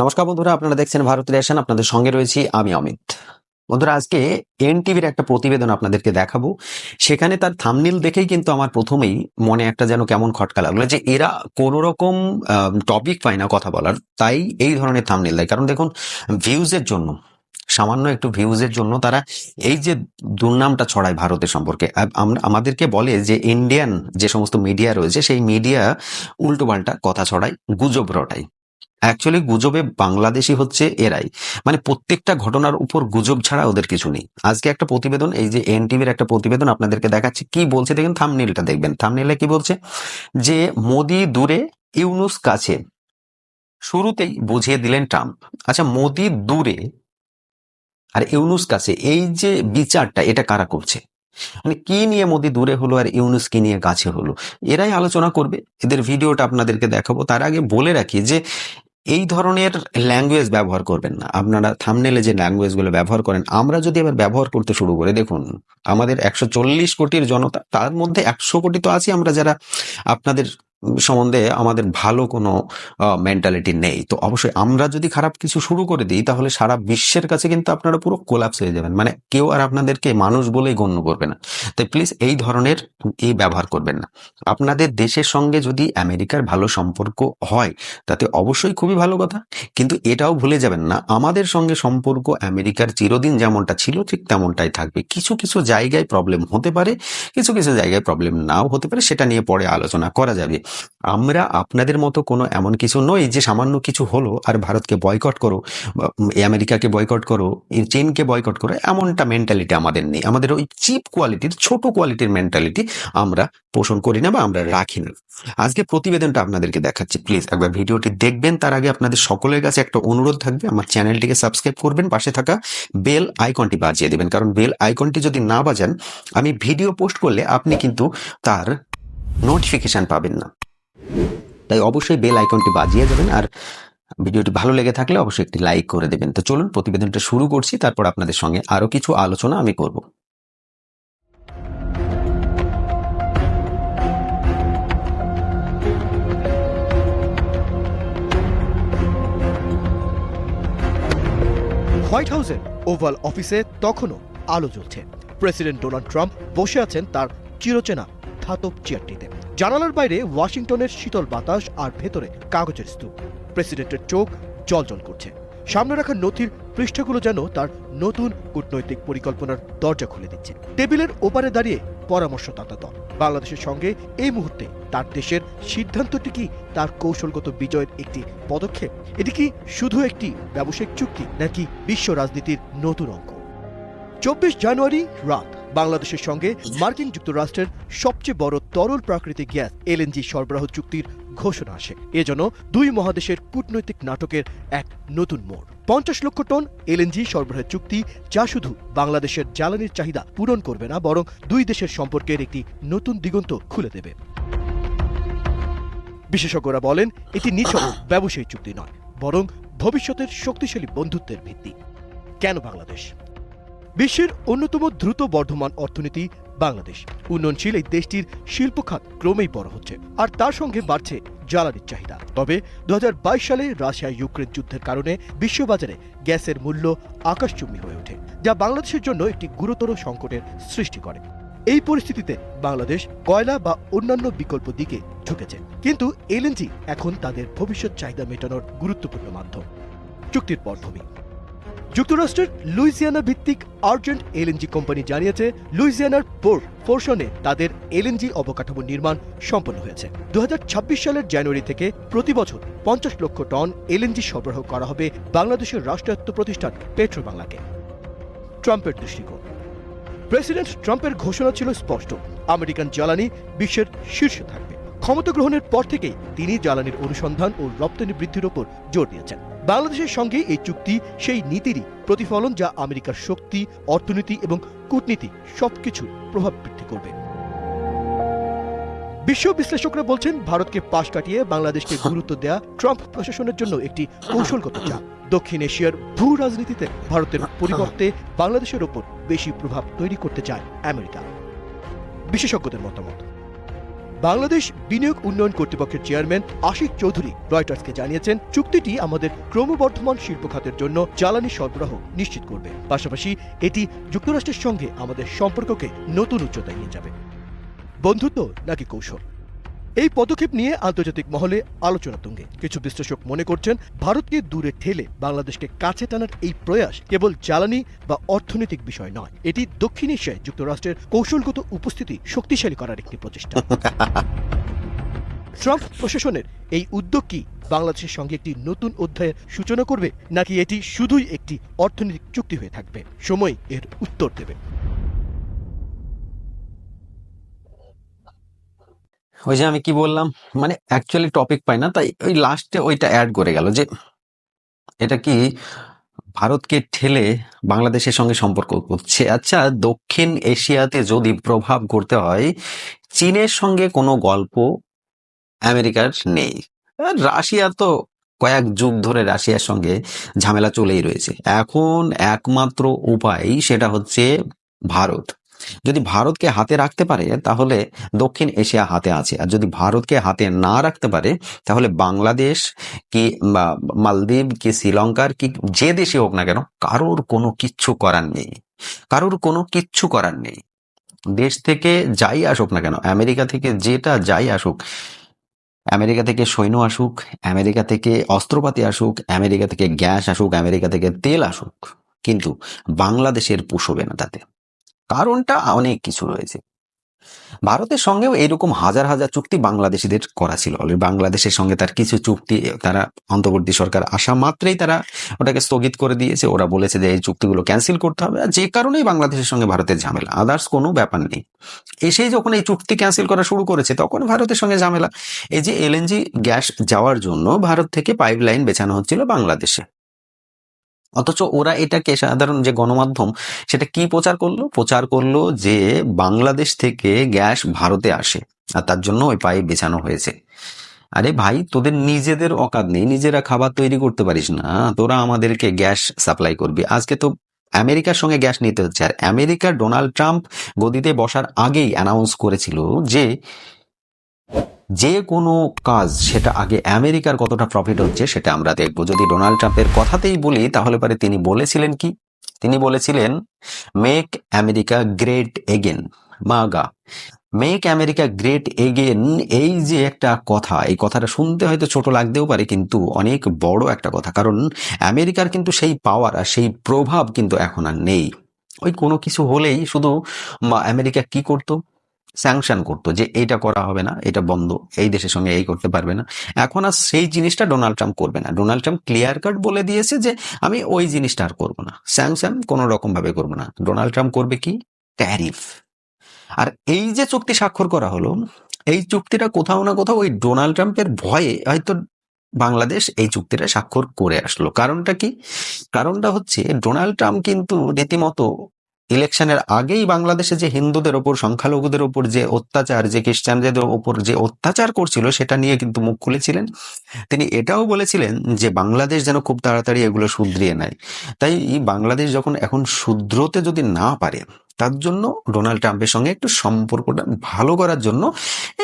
নমস্কার বন্ধুরা, আপনারা দেখছেন ভারত রেশন, আপনাদের সঙ্গে রয়েছি আমি অমিত। বন্ধুরা, আজকে এন টিভির একটা প্রতিবেদন আপনাদেরকে দেখাবো। সেখানে তার থামনিল দেখেই কিন্তু আমার প্রথমেই মনে একটা যেন কেমন খটকা লাগল যে এরা কোনো রকম টপিক পায় না কথা বলার, তাই এই ধরনের থামনিল দেয়। কারণ দেখুন ভিউজের জন্য, সামান্য একটু ভিউজের জন্য তারা এই যে দুর্নামটা ছড়ায় ভারতের সম্পর্কে আমরা, আমাদেরকে বলে যে ইন্ডিয়ান যে সমস্ত মিডিয়া রয়েছে, সেই মিডিয়া উল্টোপাল্টা কথা ছড়ায়, গুজব রটায়। অ্যাকচুয়ালি গুজবে বাংলাদেশি হচ্ছে এরাই। মানে প্রত্যেকটা ঘটনার উপর গুজব ছাড়া ওদের কিছু নেই। আজকে একটা প্রতিবেদন, এই যে এনটিভির একটা প্রতিবেদন আপনাদেরকে দেখাচ্ছি। কি বলছে দেখেন থামনিলটা দেখবেন। থামনিলে কি বলছে? যে মোদি দূরে ইউনুস কাছে শুরুতেই বুঝিয়ে দিলেন ট্রাম্প আচ্ছা মোদি দূরে আর ইউনুস কাছে, এই যে বিচারটা, এটা কারা করছে? মানে কি নিয়ে মোদি দূরে হলো আর ইউনুস কি নিয়ে কাছে হলো? এরাই আলোচনা করবে। এদের ভিডিওটা আপনাদেরকে দেখাবো। তার আগে বলে রাখি যে এই ধরনের ল্যাঙ্গুয়েজ ব্যবহার করবেন না। আপনারা থামনেলে যে ল্যাঙ্গুয়েজগুলো ব্যবহার করেন, আমরা যদি এবার ব্যবহার করতে শুরু করে, দেখুন, আমাদের একশো চল্লিশ কোটির জনতা, তার মধ্যে একশো কোটি তো আছি আমরা যারা আপনাদের সম্বন্ধে আমাদের ভালো কোনো মেন্টালিটি নেই। তো অবশ্যই আমরা যদি খারাপ কিছু শুরু করে দিই, তাহলে সারা বিশ্বের কাছে কিন্তু আপনারা পুরো কোলাপস হয়ে যাবেন। মানে কেউ আর আপনাদেরকে মানুষ বলেই গণ্য করবে না। তাই প্লিজ এই ধরনের এই ব্যবহার করবেন না। আপনাদের দেশের সঙ্গে যদি আমেরিকার ভালো সম্পর্ক হয়, তাতে অবশ্যই খুবই ভালো কথা। কিন্তু এটাও ভুলে যাবেন না, আমাদের সঙ্গে সম্পর্ক আমেরিকার চিরদিন যেমনটা ছিল, ঠিক তেমনটাই থাকবে। কিছু কিছু জায়গায় প্রবলেম হতে পারে, কিছু কিছু জায়গায় প্রবলেম নাও হতে পারে, সেটা নিয়ে পরে আলোচনা করা যাবে। আমরা আপনাদের মতো কোনো এমন কিছু নই যে সামান্য কিছু হলো আর ভারতকে বয়কট করো আমেরিকাকে বয়কট করো চীনকে বয়কট করো, এমনটা মেন্টালিটি আমাদের নেই। আমাদের ওই চিপ কোয়ালিটির ছোট কোয়ালিটির মেন্টালিটি আমরা পোষণ করি না বা আমরা রাখি না। আজকে প্রতিবেদনটা আপনাদেরকে দেখাচ্ছি। প্লিজ একবার ভিডিওটি দেখবেন। তার আগে আপনাদের সকলের কাছে একটা অনুরোধ থাকবে। আমার চ্যানেলটিকে সাবস্ক্রাইব করবেন, পাশে থাকা বেল আইকনটি বাজিয়ে দেবেন। কারণ বেল আইকনটি যদি না বাজান, আমি ভিডিও পোস্ট করলে আপনি কিন্তু তার নোটিফিকেশন পাবেন না। তাই অবশ্যই বেল আইকনটি বাজিয়ে যাবেন আর ভিডিওটি ভালো লেগে থাকলে অবশ্যই একটি লাইক করে দেবেন। তো চলুন প্রতিবেদনটা শুরু করছি, তারপর আপনাদের সঙ্গে আরও কিছু আলোচনা আমি করব। হোয়াইট হাউসের ওভাল অফিসে তখনও আলো জ্বলছে। প্রেসিডেন্ট ডোনাল্ড ট্রাম্প বসে আছেন তার চিরচেনা ধাতব চেয়ারটিতে। জানালার বাইরে ওয়াশিংটনের শীতল বাতাস আর ভেতরে কাগজের স্তূপ। প্রেসিডেন্টের চোখ জলজল করছে। সামনে রাখা নথির পৃষ্ঠাগুলো যেন তার নতুন কূটনৈতিক পরিকল্পনার দরজা খুলে দিচ্ছে। টেবিলের ওপারে দাঁড়িয়ে পরামর্শদাতা দল। বাংলাদেশের সঙ্গে এই মুহূর্তে তার দেশের সিদ্ধান্তটি কি তার কৌশলগত বিজয়ের একটি পদক্ষেপ? এটি কি শুধু একটি ব্যবসায়িক চুক্তি নাকি বিশ্ব রাজনীতির নতুন অঙ্ক চব্বিশ জানুয়ারি রাত। বাংলাদেশের সঙ্গে মার্কিন যুক্তরাষ্ট্রের সবচেয়ে বড় তরল প্রাকৃতিক গ্যাস, এলএনজি সরবরাহ চুক্তির ঘোষণা আসে। এজন্য দুই মহাদেশের কূটনৈতিক নাটকের এক নতুন মোড়। পঞ্চাশ লক্ষ টন এলএনজি সরবরাহের চুক্তি যা শুধু বাংলাদেশের জ্বালানির চাহিদা পূরণ করবে না, বরং দুই দেশের সম্পর্কের একটি নতুন দিগন্ত খুলে দেবে। বিশেষজ্ঞরা বলেন, এটি নিছক ব্যবসায়ী চুক্তি নয়, বরং ভবিষ্যতের শক্তিশালী বন্ধুত্বের ভিত্তি। কেন বাংলাদেশ? বিশ্বের অন্যতম দ্রুত বর্ধমান অর্থনীতি বাংলাদেশ। উন্নয়নশীল এই দেশটির শিল্প খাত ক্রমেই বড় হচ্ছে, আর তার সঙ্গে বাড়ছে জ্বালানির চাহিদা। তবে দু হাজার বাইশ সালে রাশিয়া ইউক্রেন যুদ্ধের কারণে বিশ্ববাজারে গ্যাসের মূল্য আকাশচুম্বী হয়ে ওঠে, যা বাংলাদেশের জন্য একটি গুরুতর সংকটের সৃষ্টি করে। এই পরিস্থিতিতে বাংলাদেশ কয়লা বা অন্যান্য বিকল্প দিকে ঝুঁকেছে, কিন্তু এলএনজি এখন তাদের ভবিষ্যৎ চাহিদা মেটানোর গুরুত্বপূর্ণ মাধ্যম। চুক্তির পটভূমি যুক্তরাষ্ট্রের লুইজিয়ানা ভিত্তিক আর্জেন্ট এলএনজি কোম্পানি জানিয়েছে, লুইজিয়ানার পোর্ট ফোরশনে তাদের এলএনজি অবকাঠামো নির্মাণ সম্পন্ন হয়েছে। দু হাজার ছাব্বিশ সালের জানুয়ারি থেকে প্রতি বছর পঞ্চাশ লক্ষ টন এলএনজি সরবরাহ করা হবে বাংলাদেশের রাষ্ট্রায়ত্ত প্রতিষ্ঠান পেট্রো বাংলাকে ট্রাম্পের দৃষ্টিকোণ। প্রেসিডেন্ট ট্রাম্পের ঘোষণা ছিল স্পষ্ট, আমেরিকান জ্বালানি বিশ্বের শীর্ষে থাকবে। ক্ষমতা গ্রহণের পর থেকেই তিনি জ্বালানির অনুসন্ধান ও রপ্তানি বৃদ্ধির ওপর জোর দিয়েছেন। বাংলাদেশের সঙ্গে এই চুক্তি, সেই নীতিরই প্রতিফলন যা আমেরিকার শক্তি, অর্থনীতি এবং কূটনীতি সবকিছুর প্রভাব বৃদ্ধি করবে। বিশ্ব বিশ্লেষকরা বলছেন, ভারতকে পাশ কাটিয়ে বাংলাদেশকে গুরুত্ব দেয়া ট্রাম্প প্রশাসনের জন্য একটি কৌশলগত চাপ। দক্ষিণ এশিয়ার ভূ রাজনীতিতে ভারতের পরিবর্তে বাংলাদেশের ওপর বেশি প্রভাব তৈরি করতে চায় আমেরিকা। বিশেষজ্ঞদের মতামত। বাংলাদেশ বিনিয়োগ উন্নয়ন কর্তৃপক্ষের চেয়ারম্যান আশিক চৌধুরী রয়টার্সকে জানিয়েছেন, চুক্তিটি আমাদের ক্রমবর্ধমান শিল্প খাতের জন্য জ্বালানি সরবরাহ নিশ্চিত করবে। পাশাপাশি এটি যুক্তরাষ্ট্রের সঙ্গে আমাদের সম্পর্ককে নতুন উচ্চতায় নিয়ে যাবে। বন্ধুত্ব নাকি কৌশল? এই পদক্ষেপ নিয়ে আন্তর্জাতিক মহলে আলোচনা তুঙ্গে। কিছু বিশ্লেষক মনে করছেন, ভারতকে দূরে ঠেলে বাংলাদেশকে কাছে টানার এই প্রয়াস কেবল জ্বালানি বা অর্থনৈতিক বিষয় নয়, এটি দক্ষিণ এশিয়ায় যুক্তরাষ্ট্রের কৌশলগত উপস্থিতি শক্তিশালী করার একটি প্রচেষ্টা। ট্রাম্প প্রশাসনের এই উদ্যোগ কি বাংলাদেশের সঙ্গে একটি নতুন অধ্যায়ের সূচনা করবে, নাকি এটি শুধুই একটি অর্থনৈতিক চুক্তি হয়ে থাকবে? সময় এর উত্তর দেবে। ওই যে আমি কি বললাম? মানে অ্যাকচুয়ালি টপিক পাই না, তাই ওই লাস্টে ওইটা অ্যাড করে গেল যে এটা কি ভারতকে ঠেলে বাংলাদেশের সঙ্গে সম্পর্ক করছে। আচ্ছা দক্ষিণ এশিয়াতে যদি প্রভাব করতে হয়, চীনের সঙ্গে কোনো গল্প আমেরিকার নেই। রাশিয়া তো কয়েক যুগ ধরে রাশিয়ার সঙ্গে ঝামেলা চলেই রয়েছে। এখন একমাত্র উপায় সেটা হচ্ছে ভারত। যদি ভারতকে হাতে রাখতে পারে, তাহলে দক্ষিণ এশিয়া হাতে আছে। আর যদি ভারতকে হাতে না রাখতে পারে, তাহলে বাংলাদেশ কি মালদ্বীপ কি শ্রীলঙ্কার কি যে দেশে হোক না কেন, কারোর কোনো কিচ্ছু করার নেই। কারোর কোনো কিচ্ছু করার নেই। দেশ থেকে যাই আসুক না কেন, আমেরিকা থেকে যেটা যাই আসুক, আমেরিকা থেকে সৈন্য আসুক, আমেরিকা থেকে অস্ত্রপাতি আসুক, আমেরিকা থেকে গ্যাস আসুক, আমেরিকা থেকে তেল আসুক, কিন্তু বাংলাদেশের পুষবে না তাতে। কারণটা অনেক কিছু রয়েছে। ভারতের সঙ্গেও এরকম হাজার হাজার চুক্তি বাংলাদেশিদের করা ছিল। বাংলাদেশের সঙ্গে তার কিছু চুক্তি, তারা অন্তর্বর্তী সরকার আসা মাত্রই তারা ওটাকে স্থগিত করে দিয়েছে। ওরা বলেছে যে এই চুক্তিগুলো ক্যান্সেল করতে হবে। আর যে কারণেই বাংলাদেশের সঙ্গে ভারতের ঝামেলা আদার্স কোনো ব্যাপার নেই। এসেই যখন এই চুক্তি ক্যান্সেল করা শুরু করেছে, তখন ভারতের সঙ্গে ঝামেলা। এই যে এলএনজি গ্যাস যাওয়ার জন্য ভারত থেকে পাইপ লাইন বেছানো হচ্ছিল বাংলাদেশে। অথচ ওরা এটাকে সাধারণ যে গণমাধ্যম, সেটা কি প্রচার করল? প্রচার করল যে বাংলাদেশ থেকে গ্যাস ভারতে আসে আর তার জন্য ওই পাইপ বেছানো হয়েছে। আরে ভাই, তোদের নিজেদের অকাত নেই, নিজেরা খাবার তৈরি করতে পারিস না। তোরা আমাদেরকে গ্যাস সাপ্লাই করবি। আজকে তো আমেরিকার সঙ্গে গ্যাস নিতে হচ্ছে। আর আমেরিকার ডোনাল্ড ট্রাম্প গদিতে বসার আগেই অ্যানাউন্স করেছিল যে যে কোনো কাজ, সেটা আগে আমেরিকার কতটা প্রফিট হচ্ছে সেটা আমরা দেখব। যদি ডোনাল্ড ট্রাম্পের কথাতেই বলি, তাহলে পরে তিনি বলেছিলেন কি? তিনি বলেছিলেন make America great again MAGA make America great again এই যে একটা কথা, এই কথাটা শুনতে হয়তো ছোট লাগতেও পারে, কিন্তু অনেক বড় একটা কথা। কারণ আমেরিকার কিন্তু সেই পাওয়ার আর সেই প্রভাব কিন্তু এখন আর নেই। ওই কোনো কিছু হলেই শুধু আমেরিকা কি করতো? স্যাংশন করতো যে এইটা করা হবে না, এটা বন্ধ, এই দেশের সঙ্গে এই করতে পারবে না। এখন আর সেই জিনিসটা ডোনাল্ড ট্রাম্প করবে না। ডোনাল্ড ট্রাম্প ক্লিয়ার কাট বলে দিয়েছে যে আমি ওই জিনিসটা আর করব না। স্যাংশন কোনো রকম ভাবে করব না। ডোনাল্ড ট্রাম্প করবে কি? ট্যারিফ আর এই যে চুক্তি স্বাক্ষর করা হলো, এই চুক্তিটা কোথাও না কোথাও ওই ডোনাল্ড ট্রাম্পের ভয়ে হয়তো বাংলাদেশ এই চুক্তিটা স্বাক্ষর করে আসলো। কারণটা কি? কারণটা হচ্ছে ডোনাল্ড ট্রাম্প কিন্তু রীতিমতো ইলেকশনের আগেই বাংলাদেশে যে হিন্দুদের ওপর, সংখ্যালঘুদের ওপর যে অত্যাচার, যে খ্রিস্টানদের ওপর যে অত্যাচার করছিল, সেটা নিয়ে কিন্তু মুখ খুলেছিলেন। তিনি এটাও বলেছিলেন যে বাংলাদেশ যেন খুব তাড়াতাড়ি এগুলো শুধরিয়ে নেয়। তাই বাংলাদেশ যখন এখন শুধরোতে যদি না পারে, তার জন্য ডোনাল্ড ট্রাম্পের সঙ্গে একটু সম্পর্কটা ভালো করার জন্য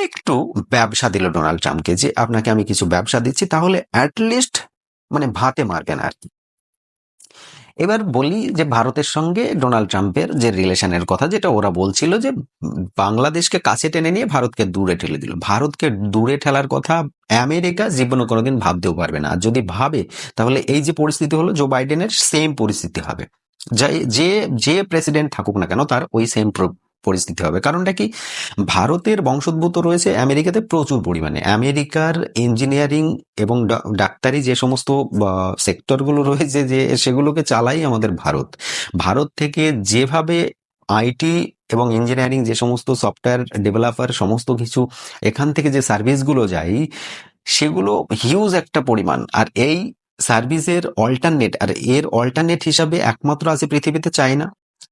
একটু ব্যবসা দিল ডোনাল্ড ট্রাম্পকে যে, আপনাকে আমি কিছু ব্যবসা দিচ্ছি, তাহলে অ্যাটলিস্ট মানে ভাতে মারবেন আর কি। এবার বলি যে ভারতের সঙ্গে ডোনাল্ড ট্রাম্পের যে রিলেশনের কথা, যেটা ওরা বলছিল যে বাংলাদেশকে কাছে টেনে নিয়ে ভারতকে দূরে ঠেলে দিল। ভারতকে দূরে ঠেলার কথা আমেরিকা জীবনে কোনোদিন ভাবতেও পারবে না। যদি ভাবে, তাহলে এই যে পরিস্থিতি হলো জো বাইডেনের সেম পরিস্থিতি হবে। যে যে প্রেসিডেন্ট থাকুক না কেন, তার ওই সেম পরিস্থিতি হবে। কারণটা কি? ভারতের বংশোদ্ভূত রয়েছে আমেরিকাতে প্রচুর পরিমাণে। আমেরিকার ইঞ্জিনিয়ারিং এবং ডাক্তারি যে সমস্ত সেক্টরগুলো রয়েছে যে, সেগুলোকে চালাই আমাদের ভারত। ভারত থেকে যেভাবে আইটি এবং ইঞ্জিনিয়ারিং যে সমস্ত সফটওয়্যার ডেভেলপার সমস্ত কিছু এখান থেকে যে সার্ভিসগুলো যায়, সেগুলো হিউজ একটা পরিমাণ। আর এই সার্ভিসের অল্টারনেট আর এর অল্টারনেট হিসাবে একমাত্র আছে পৃথিবীতে চায়না।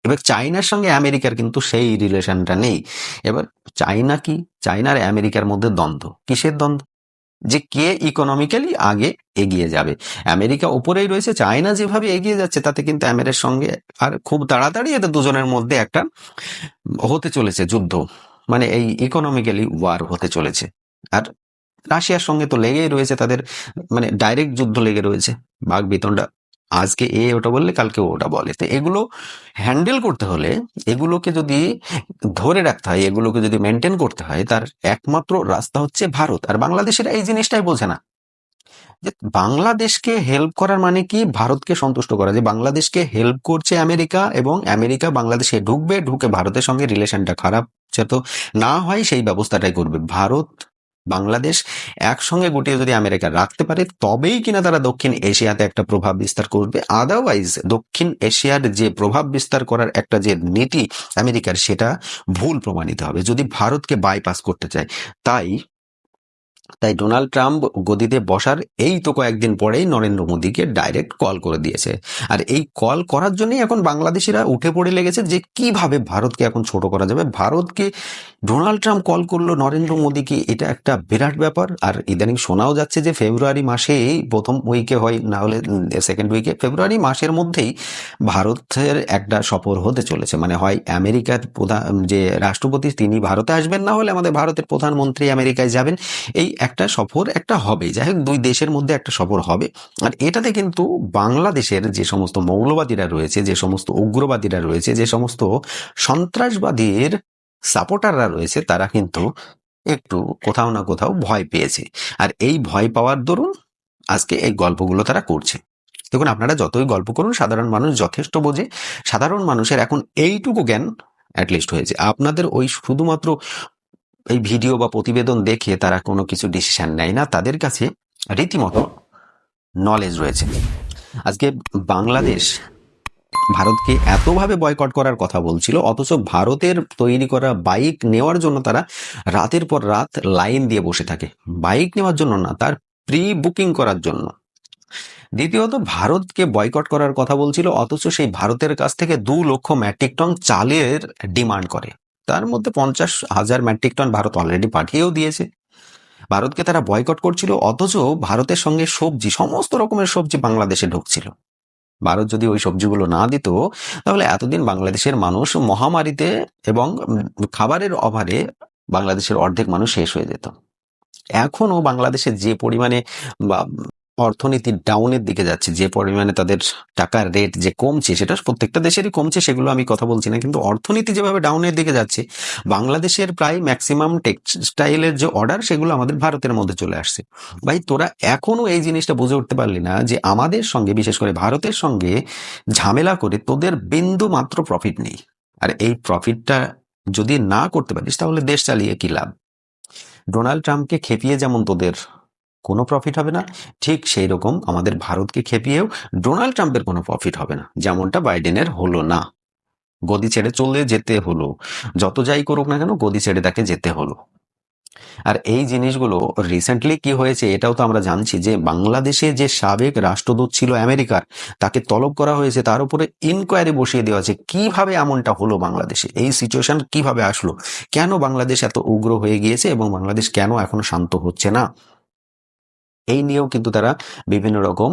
এবার চায়নার সঙ্গে আমেরিকার কিন্তু সেই রিলেশনটা নেই। এবার চায়না কি? চায়না আর আমেরিকার মধ্যে দ্বন্দ্ব। কিসের দ্বন্দ্ব? যে কে ইকোনমিক্যালি আগে এগিয়ে যাবে। আমেরিকা উপরেই রয়েছে, চায়না যেভাবে এগিয়ে যাচ্ছে, তাতে কিন্তু আমেরিকার সঙ্গে আর খুব তাড়াতাড়ি এদের দুজনের মধ্যে একটা হতে চলেছে যুদ্ধ। মানে এই ইকোনমিক্যালি ওয়ার হতে চলেছে। আর রাশিয়ার সঙ্গে তো লেগেই রয়েছে তাদের মানে ডাইরেক্ট যুদ্ধ লেগে রয়েছে। বাঘ বিতণ্ডা আজকে এ ওটা বললে, কালকে ওটা বলে। তো এগুলো হ্যান্ডেল করতে হলে এগুলোকে যদি ধরে রাখতে হয়, এগুলোকে যদি মেনটেন করতে হয়, তার একমাত্র রাস্তা হচ্ছে ভারত। আর বাংলাদেশের এই জিনিসটাই বোঝে না। যে বাংলাদেশকে হেল্প করার মানে কি? ভারতকে সন্তুষ্ট করা। যে বাংলাদেশকে হেল্প করছে আমেরিকা এবং আমেরিকা বাংলাদেশে ঢুকবে, ঢুকে ভারতের সঙ্গে রিলেশনটা খারাপ, যাতে না হয় সেই ব্যবস্থাটাই করবে। ভারত বাংলাদেশ একসঙ্গে গুটিয়ে যদি আমেরিকা রাখতে পারে, তবেই কিনা তারা দক্ষিণ এশিয়াতে একটা প্রভাব বিস্তার করবে। আদারওয়াইজ দক্ষিণ এশিয়ার যে প্রভাব বিস্তার করার একটা যে নীতি আমেরিকার, সেটা ভুল প্রমাণিত হবে। যদি ভারতকে বাইপাস করতে চায়, তাই তাই ডোনাল্ড ট্রাম্প গদিতে বসার এই তো কয়েকদিন পরেই নরেন্দ্র মোদীকে ডাইরেক্ট কল করে দিয়েছে। আর এই কল করার জন্যই এখন বাংলাদেশিরা উঠে পড়ে লেগেছে যে কীভাবে ভারতকে এখন ছোট করা যাবে। ভারতকে ডোনাল্ড ট্রাম্প কল করল নরেন্দ্র মোদীকে, এটা একটা বিরাট ব্যাপার। আর ইদানিং শোনাও যাচ্ছে যে ফেব্রুয়ারি মাসেই প্রথম উইকে হয়, না হলে সেকেন্ড উইকে, ফেব্রুয়ারি মাসের মধ্যেই ভারতের একটা সফর হতে চলেছে। মানে হয় আমেরিকার প্রধান, যে রাষ্ট্রপতি, তিনি ভারতে আসবেন, না হলে আমাদের ভারতের প্রধানমন্ত্রী আমেরিকায় যাবেন। এই একটা সফর একটা হবে। যাই হোক, দুই দেশের মধ্যে একটা সফর হবে। আর এটাতে কিন্তু বাংলাদেশের যে সমস্ত মৌলবাদীরা রয়েছে, যে সমস্ত উগ্রবাদীরা রয়েছে, যে সমস্ত সন্ত্রাসবাদীর সাপোর্টাররা রয়েছে, তারা কিন্তু একটু কোথাও না কোথাও ভয় পেয়েছে। আর এই ভয় পাওয়ার দরুন আজকে এই গল্পগুলো তারা করছে। দেখুন, আপনারা যতই গল্প করুন, সাধারণ মানুষ যথেষ্ট বোঝে। সাধারণ মানুষের এখন এইটুকু জ্ঞান অ্যাটলিস্ট হয়েছে। আপনাদের ওই শুধুমাত্র এই ভিডিও বা প্রতিবেদন দেখে তারা কোনো কিছু ডিসিশন নেয় না। তাদের কাছে রীতিমতো নলেজ রয়েছে। আজকে বাংলাদেশ ভারতকে এতভাবে বয়কট করার কথা বলছিল, অথচ ভারতের তৈরি করা বাইক নেওয়ার জন্য তারা রাতের পর রাত লাইন দিয়ে বসে থাকে। বাইক নেওয়ার জন্য না, তার প্রি বুকিং করার জন্য। দ্বিতীয়ত, ভারতকে বয়কট করার কথা বলছিল, অথচ সেই ভারতের কাছ থেকে দু লক্ষ মেট্রিক টন চালের ডিমান্ড করে। তার মধ্যে পঞ্চাশ হাজার মেট্রিক টন ভারত অলরেডি পাঠিয়েও দিয়েছে। ভারতকে তারা বয়কট করছিল, অথচ ভারতের সঙ্গে সবজি, সমস্ত রকমের সবজি বাংলাদেশে ঢুকছিল। ভারত যদি ওই সবজিগুলো না দিত, তাহলে এতদিন বাংলাদেশের মানুষ মহামারীতে এবং খাবারের অভাবে বাংলাদেশের অর্ধেক মানুষ শেষ হয়ে যেত। এখনও বাংলাদেশে যে পরিমাণে বা অর্থনীতি ডাউনের দিকে যাচ্ছে, যে পরিমাণে তাদের টাকার রেট যে কমছে, সেটা প্রত্যেকটা দেশেরই কমছে, সেগুলো আমি কথা বলছি না। কিন্তু অর্থনীতি যেভাবে ডাউনের দিকে যাচ্ছে, বাংলাদেশের প্রায় ম্যাক্সিমাম টেক্সটাইলের যে অর্ডার সেগুলো আমাদের ভারতের মধ্যে চলে আসছে। ভাই, তোরা এখনও এই জিনিসটা বুঝে উঠতে পারলি না যে আমাদের সঙ্গে, বিশেষ করে ভারতের সঙ্গে ঝামেলা করে তোদের বিন্দু মাত্র প্রফিট নেই। আর এই প্রফিটটা যদি না করতে পারিস, তাহলে দেশ চালিয়ে কি লাভ? ডোনাল্ড ট্রাম্পকে খেপিয়ে যেমন তোদের কোনো প্রফিট হবে না। ঠিক সেই রকম আমাদের ভারতকে খেপিয়েও ডোনাল্ড ট্রাম্পের কোনো প্রফিট হবে না, যেমনটা বাইডেনের হলো না। গদি ছেড়ে চলে যেতে হলো, যত যাই করুক না কেন গদি ছেড়ে তাকে যেতে হলো। আর এই জিনিসগুলো রিসেন্টলি কি হয়েছে এটাও তো আমরা জানছি যে বাংলাদেশে যে সাবেক রাষ্ট্রদূত ছিল আমেরিকার, তাকে তলব করা হয়েছে, তার উপরে ইনকোয়ারি বসিয়ে দেওয়া আছে, কীভাবে এমনটা হলো বাংলাদেশে? এই সিচুয়েশন কীভাবে আসলো? কেন বাংলাদেশ এত উগ্র হয়ে গিয়েছে এবং বাংলাদেশ কেন এখনও শান্ত হচ্ছে না? এই নিয়েও কিন্তু তারা বিভিন্ন রকম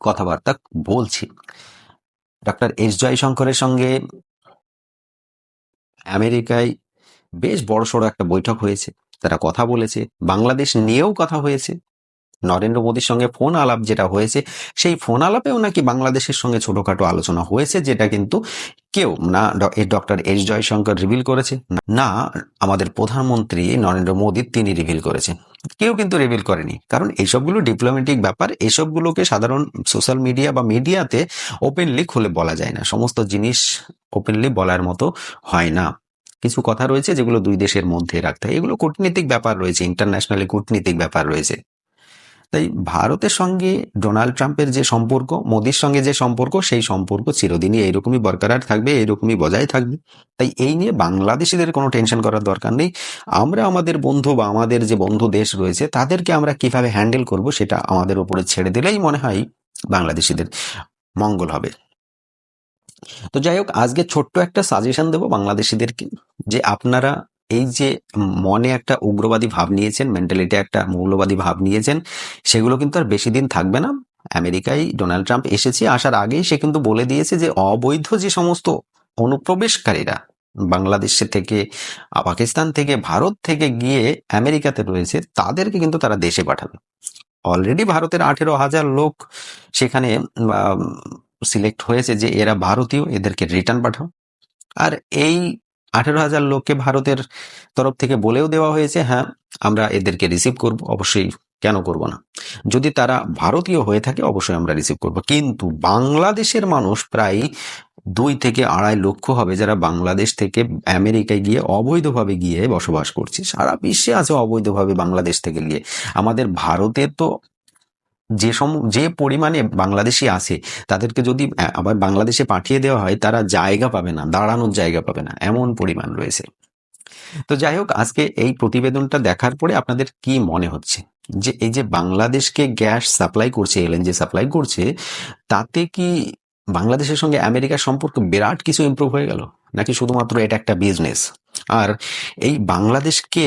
কথাবার্তা বলছে। ডক্টর এস জয়শঙ্করের সঙ্গে আমেরিকায় বেশ বড়সড় একটা বৈঠক হয়েছে। তারা কথা বলেছে, বাংলাদেশ নিয়েও কথা হয়েছে। নরেন্দ্র মোদীর সঙ্গে ফোন আলাপ যেটা হয়েছে, সেই ফোন আলাপেও নাকি বাংলাদেশের সঙ্গে ছোটখাটো আলোচনা হয়েছে, যেটা কিন্তু কেউ না ডক্টর এস জয়শঙ্কর রিভিল করেছে, না আমাদের প্রধানমন্ত্রী নরেন্দ্র মোদী তিনি রিভিল করেছেন। কেউ কিন্তু রিভিল করেনি। কারণ এইসবগুলো ডিপ্লোম্যাটিক ব্যাপার এসবগুলোকে সাধারণ সোশ্যাল মিডিয়া বা মিডিয়াতে ওপেনলি খুলে বলা যায় না। সমস্ত জিনিস ওপেনলি বলার মতো হয় না। কিছু কথা রয়েছে যেগুলো দুই দেশের মধ্যে রাখতে হয়। এগুলো কূটনীতিক ব্যাপার রয়েছে ইন্টারন্যাশনালি কূটনীতিক ব্যাপার রয়েছে। তাই ভারতের সঙ্গে ডোনাল্ড ট্রাম্পের যে সম্পর্ক, মোদির সঙ্গে যে সম্পর্ক, সেই সম্পর্ক চিরদিনই এইরকমই বরকরার থাকবে, এইরকমই বজায় থাকবে। তাই এই নিয়ে বাংলাদেশিদের কোনো টেনশন করার দরকার নেই। আমরা আমাদের বন্ধু বা আমাদের যে বন্ধু দেশ রয়েছে, তাদেরকে আমরা কীভাবে হ্যান্ডেল করব সেটা আমাদের উপরে ছেড়ে দিলেই মনে হয় বাংলাদেশিদের মঙ্গল হবে। তো যাই হোক, আজকে ছোট্ট একটা সাজেশন দেবো বাংলাদেশিদেরকে যে আপনারা এই যে মনে একটা উগ্রবাদী ভাব নিয়েছেন মেন্টালিটি একটা মৌলবাদী ভাব নিয়েছেন, সেগুলো কিন্তু আর বেশি দিন থাকবে না। আমেরিকায় ডোনাল্ড ট্রাম্প এসেছে, আসার আগেই সে কিন্তু বলে দিয়েছে যে অবৈধ যে সমস্ত অনুপ্রবেশকারীরা বাংলাদেশ থেকে, পাকিস্তান থেকে, ভারত থেকে গিয়ে আমেরিকাতে রয়েছে, তাদেরকে কিন্তু তারা দেশে পাঠাবে। অলরেডি ভারতের আঠেরো হাজার লোক সেখানে সিলেক্ট হয়েছে যে এরা ভারতীয়, এদেরকে রিটার্ন পাঠাও। আর এই আঠেরো হাজার লোককে ভারতের তরফ থেকে বলেও দেওয়া হয়েছে হ্যাঁ আমরা এদেরকে রিসিভ করব, অবশ্যই কেন করব না। যদি তারা ভারতীয় হয়ে থাকে, অবশ্যই আমরা রিসিভ করব। কিন্তু বাংলাদেশের মানুষ প্রায় দুই থেকে আড়াই লক্ষ হবে যারা বাংলাদেশ থেকে আমেরিকায় গিয়ে অবৈধভাবে গিয়ে বসবাস করছে। সারা বিশ্বে আছে অবৈধভাবে বাংলাদেশ থেকে গিয়ে। আমাদের ভারতের তো যে সম, যে পরিমাণে বাংলাদেশি আছে, তাদেরকে যদি আবার বাংলাদেশে পাঠিয়ে দেওয়া হয়, তারা জায়গা পাবে না, দাঁড়ানোর জায়গা পাবে না, এমন পরিমাণ রয়েছে। তো যাই হোক, আজকে এই প্রতিবেদনটা দেখার পরে আপনাদের কি মনে হচ্ছে? যে এই যে বাংলাদেশকে গ্যাস সাপ্লাই করছে, এলএনজি সাপ্লাই করছে, তাতে কি বাংলাদেশের সঙ্গে আমেরিকার সম্পর্ক বিরাট কিছু ইমপ্রুভ হয়ে গেল? নাকি শুধুমাত্র এটা একটা বিজনেস আর এই বাংলাদেশকে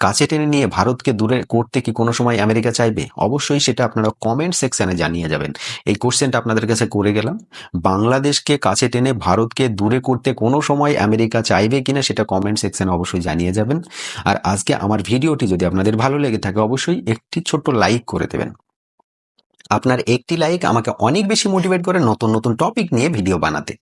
কাছে টেনে নিয়ে ভারতকে দূরে করতে কি কোনো সময় আমেরিকা চাইবে? অবশ্যই সেটা আপনারা কমেন্ট সেকশনে জানিয়ে যাবেন। এই কোশ্চেনটা আপনাদের কাছে করে গেলাম। বাংলাদেশকে কাছে টেনে ভারতকে দূরে করতে কোনো সময় আমেরিকা চাইবে কিনা সেটা কমেন্ট সেকশনে অবশ্যই জানিয়ে যাবেন। আর আজকে আমার ভিডিওটি যদি আপনাদের ভালো লেগে থাকে অবশ্যই একটি ছোট্ট লাইক করে দেবেন। আপনার একটি লাইক আমাকে অনেক বেশি মোটিভেট করে নতুন নতুন টপিক নিয়ে ভিডিও বানাতে।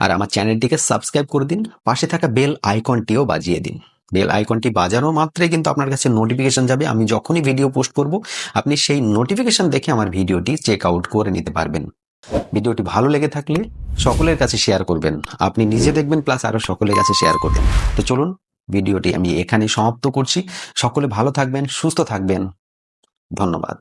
আর আমার চ্যানেলটিকে সাবস্ক্রাইব করে দিন, পাশে থাকা বেল আইকনটিও বাজিয়ে দিন। বেল আইকনটি বাজানো মাত্রই কিন্তু আপনার কাছে নোটিফিকেশন যাবে। আমি যখনই ভিডিও পোস্ট করব, আপনি সেই নোটিফিকেশন দেখে আমার ভিডিওটি চেক আউট করে নিতে পারবেন। ভিডিওটি ভালো লেগে থাকলে সকলের কাছে শেয়ার করবেন। আপনি নিজে দেখবেন প্লাস আরও সকলের কাছে শেয়ার করবেন। তো চলুন ভিডিওটি আমি এখানে সমাপ্ত করছি। সকলে ভালো থাকবেন, সুস্থ থাকবেন। ধন্যবাদ।